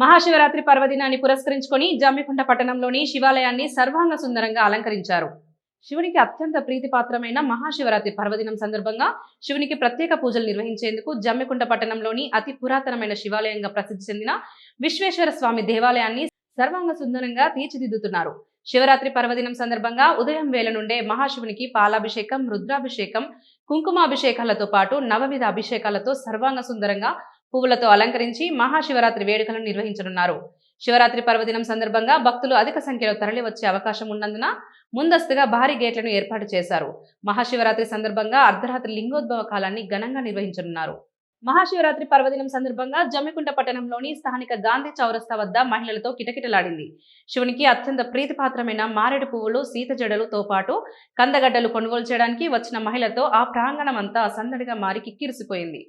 మహాశివరాత్రి పర్వదినాన్ని పురస్కరించుకొని జమ్మికుంట పట్టణంలోని శివాలయాన్ని సర్వాంగ సుందరంగా అలంకరించారు. శివునికి అత్యంత ప్రీతిపాత్రమైన మహాశివరాత్రి పర్వదినం సందర్భంగా శివునికి ప్రత్యేక పూజలు నిర్వహించేందుకు జమ్మికుంట పట్టణంలోని అతి పురాతనమైన శివాలయంగా ప్రసిద్ధి చెందిన విశ్వేశ్వర స్వామి దేవాలయాన్ని సర్వాంగ సుందరంగా తీర్చిదిద్దుతున్నారు. శివరాత్రి పర్వదినం సందర్భంగా ఉదయం వేళ నుండే మహాశివునికి పాలాభిషేకం రుద్రాభిషేకం కుంకుమాభిషేకాలతో పాటు నవవిధ అభిషేకాలతో సర్వాంగ సుందరంగా పువ్వులతో అలంకరించి మహాశివరాత్రి వేడుకలను నిర్వహించనున్నారు. శివరాత్రి పర్వదినం సందర్భంగా భక్తులు అధిక సంఖ్యలో తరలి వచ్చే అవకాశం ఉన్నందున ముందస్తుగా భారీ గేట్లను ఏర్పాటు చేశారు. మహాశివరాత్రి సందర్భంగా అర్ధరాత్రి లింగోద్భవ కాలాన్ని ఘనంగా నిర్వహించనున్నారు. మహాశివరాత్రి పర్వదినం సందర్భంగా జమ్మికుంట పట్టణంలోని స్థానిక గాంధీ చౌరస్తా వద్ద మహిళలతో కిటకిటలాడింది. శివునికి అత్యంత ప్రీతిపాత్రమైన మారేడు పువ్వులు సీత జడలతో పాటు కందగడ్డలు కొనుగోలు చేయడానికి వచ్చిన మహిళతో ఆ ప్రాంగణం అంతా సందడిగా మారి కిక్కిరిసిపోయింది.